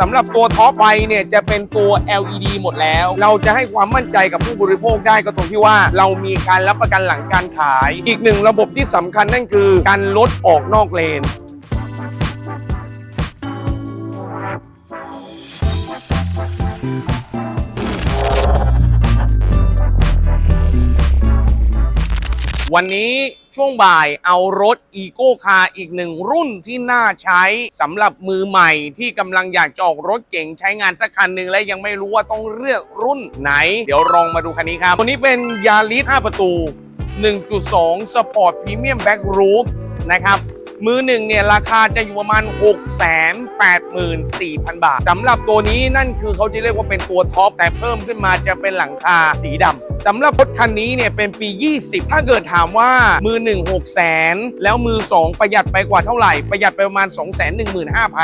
สำหรับตัวท็อปไปเนี่ยจะเป็นตัว LED หมดแล้ว เราจะให้ความมั่นใจกับผู้บริโภคได้ก็ตรงที่ว่า เรามีการรับประกันหลังการขาย อีกหนึ่งระบบที่สำคัญนั่นคือการลดออกนอกเลน วันนี้ช่วงบ่ายเอารถอีโก้คาอีกหนึ่งรุ่นที่น่าใช้สำหรับมือใหม่ที่กำลังอยากจะออกรถเก๋งใช้งานสักคันหนึ่งและยังไม่รู้ว่าต้องเลือกรุ่นไหน เดี๋ยวลองมาดูคันนี้ครับ ตัวนี้เป็นยาริส5ประตู 1.2สปอร์ตพรีเมียมแบ็กรูฟนะครับมือหนึ่งเนี่ยราคาจะอยู่ประมาณ 6 8 4 0 0 0 บาทสำหรับตัวนี้นั่นคือเขาจะเรียกว่าเป็นตัวท็อปแต่เพิ่มขึ้นมาจะเป็นหลังคาสีดำ สำหรับรถคันนี้เนี่ยเป็นปี 20 ถ้าเกิดถามว่ามือ1 6แสนแล้วมือ 2 ประหยัดไปกว่าเท่าไหร่ ประหยัดไปประมาณ 2 1 5 0 0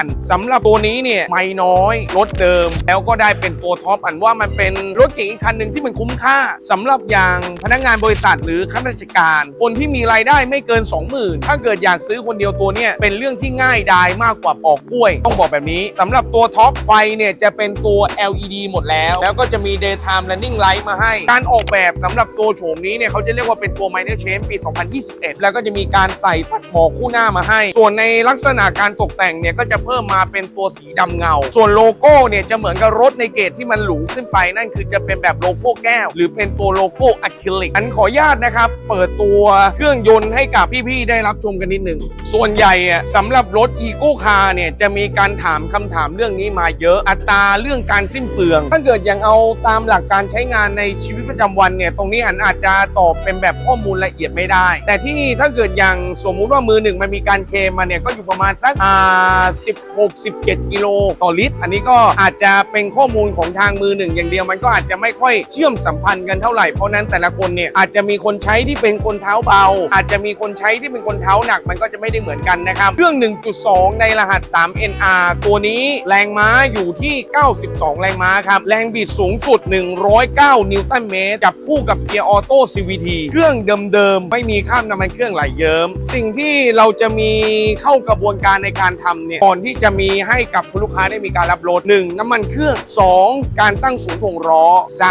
0สำหรับตัวนี้เนี่ยไม่น้อยรถเดิม แล้วก็ได้เป็นตัวท็อปอันว่ามันเป็นรถเก๋งอีกคันหนึ่งที่มันคุ้มค่าสำหรับอย่างพนักงานบริษัทหรือข้าราชการ คนที่มีรายได้ไม่เกิน 20,000 ถ้าเกิดอยากซื้อคนเดียวตัวเนี่ยเป็นเรื่องที่ง่ายดายมากกว่าปอกกล้วย ต้องบอกแบบนี้สำหรับตัวท็อปไฟเนี่ยจะเป็นตัว LED หมดแล้ว แล้วก็จะมี daytime running light มาให้ การออกแบบสำหรับตัวโฉมนี้เนี่ยเขาจะเรียกว่าเป็นตัว minor change ปี 2021 แล้วก็จะมีการใส่ตัดหมอกคู่หน้ามาให้ ส่วนในลักษณะการตกแต่งเนี่ยก็จะเพิ่มมาเป็นตัวสีดำเงา ส่วนโลโก้เนี่ยจะเหมือนกับรถในเกรดที่มันหรูขึ้นไปนั่นคือจะเป็นแบบโลโก้แก้ว หรือเป็นตัวโลโก้อะคริลิกอันขออนุญาตนะครับเปิดตัวเครื่องยนต์ให้กับพี่ๆได้รับชมกันนิดหนึ่งส่วนใหญ่อะสำหรับรถอีโก้คาร์เนี่ยจะมีการถามคำถามเรื่องนี้มาเยอะอัตราเรื่องการสิ้นเปลือง ถ้าเกิดอย่างเอาตามหลักการใช้งานในชีวิตประจำวันเนี่ยตรงนี้อันอาจจะตอบเป็นแบบข้อมูลละเอียดไม่ได้ แต่ที่ถ้าเกิดอย่างสมมุติว่ามือหนึ่งมันมีการเคมาเนี่ยก็อยู่ประมาณสักอ่า16 17กิโลต่อลิตร อันนี้ก็อาจจะเป็นข้อมูลของทางมือหนึ่งอย่างเดียวมันก็อาจจะไม่ค่อยเชื่อมสัมพันธ์กันเท่าไหร่เพราะนั้นแต่ละคนเนี่ยอาจจะมีคนใช้ที่เป็นคนเท้าเบา อาจจะมีคนใช้ที่เป็นคนเท้าหนักมันก็จะไม่ได้เหมือนกันนะครับเครื่อง 1.2 ในรหัส 3 NR ตัวนี้แรงม้าอยู่ที่ 92 แรงม้าครับแรงบิดสูงสุด 109 นิวตันเมตรจับคู่กับเกียร์ออโต้ CVT เครื่องเดิมๆ ไม่มีข้ามน้ำมันเครื่องไหลเยิ้ม สิ่งที่เราจะมีเข้ากระบวนการในการทำเนี่ยก่อนที่จะมีให้กับคุณลูกค้าได้มีการรับรถ 1. น้ำมันเครื่อง 2. การตั้งศูนย์ถ่วงล้อ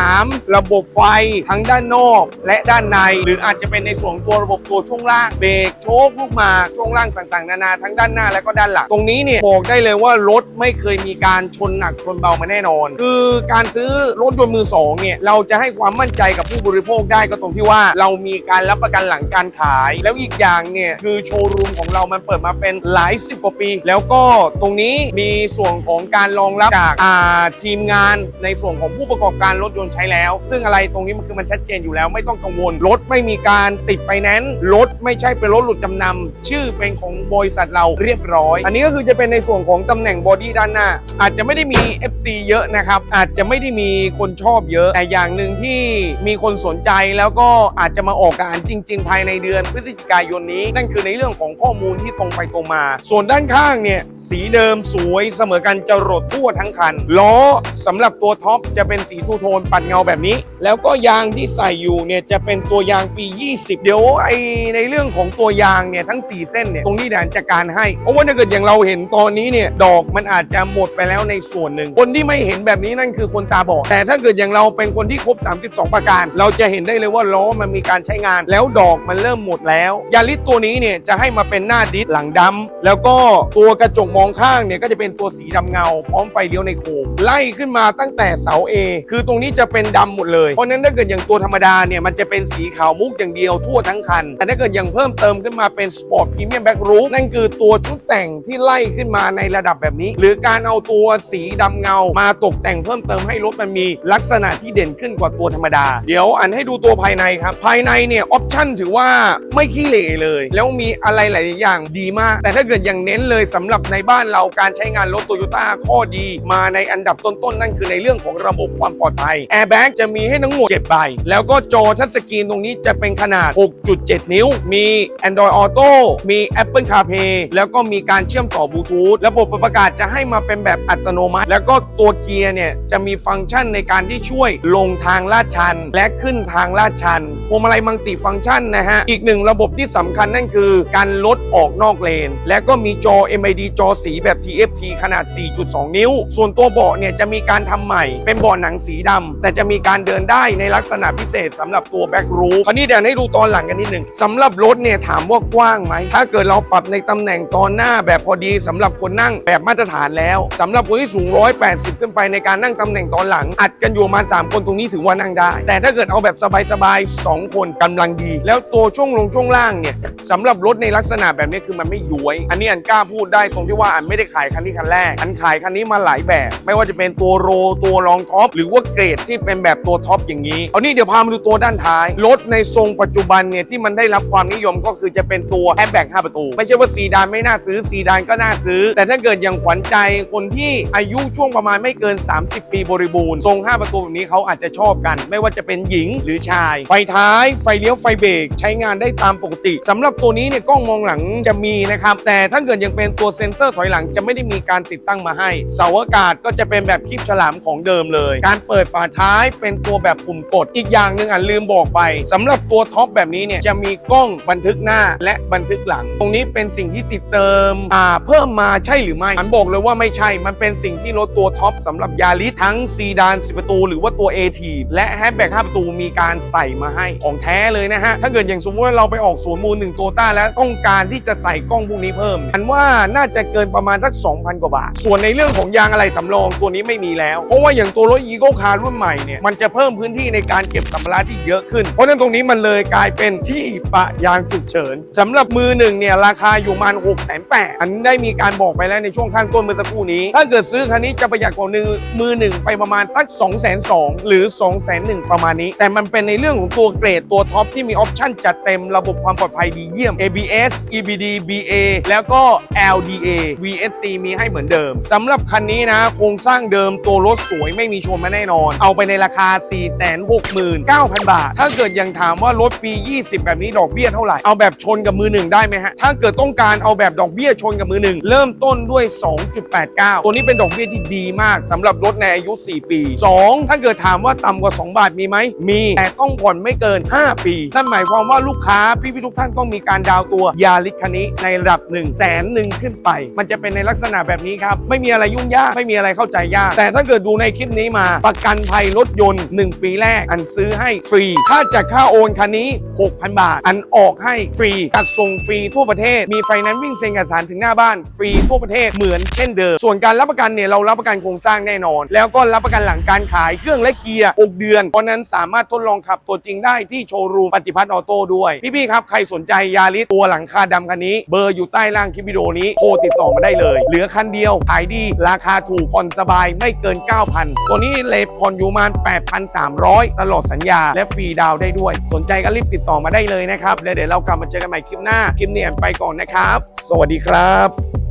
3. ระบบไฟทั้งด้านนอก และด้านใน หรืออาจจะเป็นในส่วนตัวระบบตัวช่วงล่างเบรกโชคลูกมาช่วงล่างต่างๆ นานาทั้งด้านหน้าและก็ด้านหลังตรงนี้เนี่ยบอกได้เลยว่ารถไม่เคยมีการชนหนักชนเบามาแน่นอน คือการซื้อรถยนต์มือสองเนี่ยเราจะให้ความมั่นใจกับผู้บริโภคได้ก็ตรงที่ว่าเรามีการรับประกันหลังการขาย แล้วอีกอย่างเนี่ยคือโชว์รูมของเรามันเปิดมาเป็นหลายสิบกว่าปี แล้วก็ตรงนี้มีส่วนของการรองรับจากาทีมงานในส่วนของผู้ประกอบการรถยนต์ใช้แล้ว ซึ่งอะไรตรงนี้มันคือมันชัดเจนอยู่แล้วไม่ต้องกังวลรถไม่มีการติดไฟแนนซ์รถไม่ใช่เป็นรถหลุดจำนำชื่อเป็นของบริษัทเราเรียบร้อย อันนี้ก็คือจะเป็นในส่วนของตำแหน่งบอดี้ด้านหน้า อาจจะไม่ได้มี FC เยอะนะครับอาจจะไม่ได้มีคนชอบเยอะแต่อย่างหนึ่งที่มีคนสนใจแล้วก็อาจจะมาออกงานจริง ๆ ภายในเดือนพฤศจิกายนนี้ นั่นคือในเรื่องของข้อมูลที่ตรงไปตรงมา ส่วนด้านข้างเนี่ยสีเดิมสวยเสมอกันจะรดทั่วทั้งคัน ล้อสำหรับตัวท็อปจะเป็นสีทูโทนปัดเงาแบบนี้ แล้วก็ยางที่ใส่อยู่เนี่ยจะเป็นตัวยางปี 20 เดี๋ยวไอในเรื่องของตัวยางเนี่ยทั้ง 4 เส้นเนี่ยตรงนี้แดนจัดการให้เพราะว่าถ้าเกิดอย่างเราเห็นตอนนี้เนี่ยดอกมันอาจจะหมดไปแล้วในส่วนหนึ่ง คนที่ไม่เห็นแบบนี้นั่นคือคนตาบอดแต่ถ้าเกิดอย่างเราเป็นคนที่ครบ 32ประการ เราจะเห็นได้เลยว่าล้อมันมีการใช้งาน แล้วดอกมันเริ่มหมดแล้วยาริสตัวนี้เนี่ยจะให้มาเป็นหน้าดิสหลังดำแล้วก็ตัวกระจกมองข้างเนี่ยก็จะเป็นตัวสีดำเงา พร้อมไฟเลี้ยวในโค้งไล่ขึ้นมาตั้งแต่เสา A คือตรงนี้จะเป็นดำหมดเลยเพราะฉะนั้นถ้าเกิดอย่างตัวธรรมดาเนี่ยมันจะเป็นสีขาวมุกอย่างเดียวทั่วทั้งคัน แต่ถ้าเกิดอย่างเพิ่มเติมขึ้นมาเป็นสปอร์ตพรีเมียมแบ็กรูฟนั่นคือตัวชุดแต่งที่ไล่ขึ้นมาในระดับแบบนี้ หรือการเอาตัวสีดำเงามาตกแต่งเพิ่มเติมให้รถมันมีลักษณะที่เด่นขึ้นกว่าตัวธรรมดาเดี๋ยวอันให้ดูตัวภายในครับ ภายในเนี่ยออปชั่นถือว่าไม่ขี้เหร่เลย แล้วมีอะไรหลายอย่างดีมาก แต่ถ้าเกิดอย่างเน้นเลยสำหรับในบ้านเราการใช้งานรถโตโยต้าข้อดี มาในอันดับต้นๆนั่นคือในเรื่องของระบบความปลอดภัยแอร์แบ็กจะมีให้ทั้งหมด7ใบแล้วก็จอทัชสกรีนตรงนี้จะเป็นขนาด 6.7 นิ้ว มี Android Auto มี Apple CarPlay แล้วก็มีการเชื่อมต่อบลูทูธระบบปรับอากาศจะให้มาเป็นแบบอัตโนมัติ แล้วก็ตัวเกียร์เนี่ยจะมีฟังก์ชันในการที่ช่วยลงทางลาดชันน และขึ้นทางลาดชันพวงมาลัยมัลติฟังก์ชันนะฮะ อีกหนึ่งระบบที่สำคัญนั่นคือ การลดออกนอกเลน และก็มีจอ MID จอสีแบบ TFT ขนาด 4.2 นิ้ว ส่วนตัวเบาะเนี่ยจะมีการทำใหม่ เป็นเบาะหนังสีดำแต่จะมีการเดินได้ในลักษณะพิเศษสำหรับตัวแบ็กรูฟคราวนี้เดี๋ยวให้ดูตอนหลังกันนิดหนึ่งสำหรับรถเนี่ยถามว่ากว้างไหมถ้าเกิดเราปรับในตำแหน่งตอนหน้าแบบพอดีสำหรับคนนั่งแบบมาตรฐานแล้วสำหรับคนที่สูง 180 ขึ้นไปในการนั่งตำแหน่งตอนหลัง อัดกันอยู่มา3คนตรงนี้ถือว่านั่งได้แต่ถ้าเกิดเอาแบบสบายๆ2คนกำลังดี แล้วตัวช่วงลงช่วงล่างเนี่ยสำหรับรถในลักษณะแบบนี้คือมันไม่ย้วย อันนี้อันกล้าพูดได้ตรงที่ว่าอันไม่ได้ขายคันนี้คันแรก อันขายคันนี้มาหลายแบบ ไม่ว่าจะเป็นตัวโรตัวรองท็อปหรือว่าเกรดที่เป็นแบบตัวท็อปอย่างนี้เอานี่เดี๋ยวพามาดูตัวด้านท้ายรถในทรงปัจจุบันเนี่ยที่มันได้รับความนิยมก็คือจะเป็นตัวแอ b แบ็ก5ประตู ไม่ใช่ว่าซีดานไม่น่าซื้อซีดานก็น่าซื้อ แต่ถ้าเกิดอย่างขวัญใจคนที่อายุช่วงประมาณไม่เกิน 30 ปีบริบูรณ์ทรง5ประตูแบบนี้เขาอาจจะชอบกัน ไม่ว่าจะเป็นหญิงหรือชาย ไฟท้ายไฟเลี้ยวไฟเบรกใช้งานได้ตามปกติสำหรับตัวนี้เนี่ยกล้องมองหลังจะมีนะครับ แต่ถ้าเกิดยังเป็นตัวเซ็นเซอร์ถอยหลังจะไม่ได้มีการติดตั้งมาให้ เสาอากาศก็จะเป็นแบบคลิปฉลามของเดิมเลย การเปิดฝาท้ายเป็นตัวแบบปุ่มกด อีกอย่างหนึ่งอะลืมบอกไปสำหรับตัวท็อปแบบนี้เนี่ยจะมีกล้องบันทึกหน้าและบันทึกหลัง ตรงนี้เป็นสิ่งที่ติดเติมอ่าเพิ่มมาใช่หรือไม่อันบอกเลยว่าไม่ใช่ มันเป็นสิ่งที่รถตัวท็อปสำหรับยาริสทั้งซีดาน10ประตู หรือว่าตัว a t และแฮชแบก5ประตูมีการใส่มาให้ของแท้เลยนะฮะ ถ้าเกิดอย่างสมมติว่าเราไปออกศูนมูลหนึ่งโตต้าแล้วต้องการที่จะใส่กล้องพวกนี้เพิ่มอันว่าน่าจะเกินประมาณสัก 2,000 กว่าบาท ส่วนในเรื่องของยางอะไรสำรองตัวนี้ไม่มีแล้ว เพราะว่าอย่างตัวรถอีโก้คาร์รุ่นใหม่เนี่ยมันจะเพิ่มพื้นที่ในการเก็บสัมภาระที่เยอะขึ้น เพราะฉะนั้นตรงนี้มันเลยกลายเป็นที่ปะยางฉุกเฉินสำหรับมือหนึ่งเนี่ยราคาอยู่ประมาณ6 8 0 0 0อันได้มีการบอกไปแล้วในช่วงข้างต้นเมื่อสักครู่นี้ ถ้าเกิดซื้อคันนี้จะประหยัดกว่าหนึ่งมือหนึ่งไปประมาณสัก2 2 0 0 0หรือ2 0 0 0 0ประมาณนี้ แต่มันเป็นในเรื่องของตัวเกรดตัวท็อปที่มีออปชั่นจัดเต็มระบบความปลอดภัยดีเยี่ยม ABS EBD BA แล้วก็ LDA VSC มีให้เหมือนเดิมสำหรับคันนี้นะ โครงสร้างเดิมตัวรถสวยไม่มีชนมาแน่นอน เอาไปในราคา 469,000 บาท ถ้าเกิดยังถามว่ารถปี 20 แบบนี้ดอกเบี้ยเท่าไหร่ เอาแบบชนกับมือหนึ่งได้ไหมฮะ ถ้าเกิดต้องการเอาแบบดอกเบี้ยชนกับมือหนึ่งเริ่มต้นด้วย 2.89 ตัวนี้เป็นดอกเบี้ยที่ดีมากสำหรับรถในอายุ 4 ปี 2 ถ้าเกิดถามว่าต่ำกว่า 2 บาทมีไหมมีแต่ต้องผ่อนไม่เกิน 5 ปี นั่นหมายความว่าลูกค้าพี่พี่ๆทุกท่านต้องมีการดาวตัวยาลิคันนี้ในระดับ1 0 0 0 0แสนหนึ่งขึ้นไป มันจะเป็นในลักษณะแบบนี้ครับไม่มีอะไรยุ่งยากไม่มีอะไรเข้าใจยาก แต่ถ้าเกิดดูในคลิปนี้มา ประกันภัยรถยนต์ 1 ปีแรก อันซื้อให้ฟรีถ้าจะค่าโอนคันนี้ 6,000 บาท อันออกให้ฟรีจัดส่งฟรีทั่วประเทศมีไฟแนนซ์วิ่งเซ็นเอกสารถึงหน้าบ้านฟรีทั่วประเทศเหมือนเช่นเดิมส่วนการรับประกันเนี่ยเรารับประกันโครงสร้างแน่นอน แล้วก็รับประกันหลังการขายเครื่องและเกียร์6เดือนนั้นสามารถทดลองขับตัวจริงได้ที่โชว์รูมปฏิพัฒน์ออโต้ด้วย พี่ๆครับ ใครสนใจยาริสตัวหลังคาดำคันนี้ เบอร์อยู่ใต้ล่างคลิปวิดีโอนี้โทรติดต่อมาได้เลย เหลือคันเดียว ขายดี ราคาถูกผ่อนสบายไม่เกิน 9,000 ตัวนี้เลทผ่อนอยู่ประมาณ8,300 ตลอดสัญญา และฟรีดาวได้ด้วย สนใจก็รีบติดต่อมาได้เลยนะครับแล้วเดี๋ยวเรากลับมาเจอกันใหม่คลิปหน้าคลิปนี้แอนไปก่อนนะครับ สวัสดีครับ